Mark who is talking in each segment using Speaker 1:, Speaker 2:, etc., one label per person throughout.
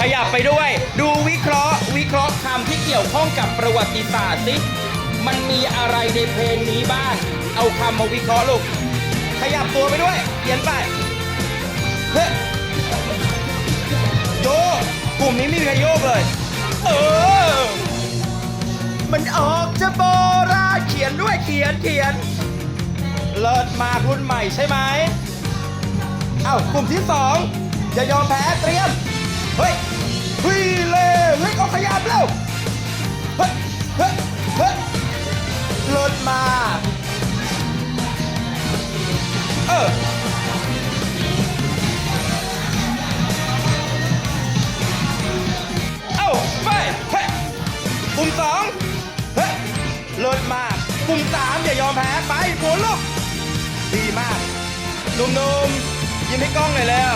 Speaker 1: ขยับไปด้วย ดูวิเคราะห์ วิเคราะห์คำที่เกี่ยวข้องกับประวัติศาสตร์สิมันมีอะไรในเพลงนี้บ้าง เอาคำมาวิเคราะห์ลูก ขยับตัวไปด้วยเขียนไปเฮ้ยโยกกลุ่มนี้ไม่มีใครโยกเลย เออ มันออกจะโบราณเขียนด้วยเขียนเขียน เลิศมากรุ่นใหม่ใช่ไหม เอ้ากลุ่มที่สองอย่ายอมแพ้เตรียม เฮ้ยฮ้ยเล่เฮ้ยเอาขยับแล้วเฮ้ยเฮ้ยเฮ้ยเลิศมา เออเอ้าไปเฮ้ยกลุ่มสองเฮ้ยเลิศมา ปุ่มสามอย่ายอมแพ้ไปหมุนลูกดีมากหนุ่มๆยิ้มให้กล้องหน่อยแล้ว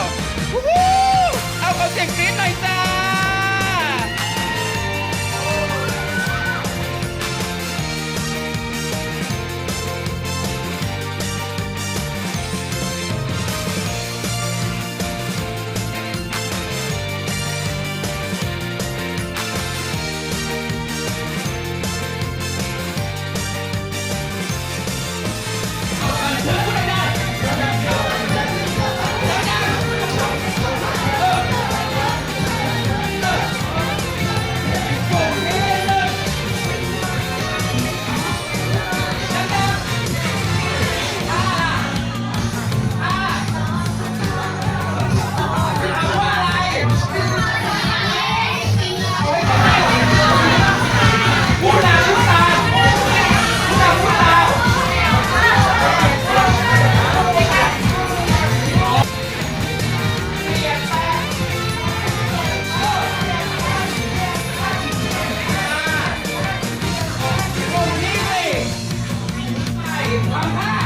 Speaker 1: Aha!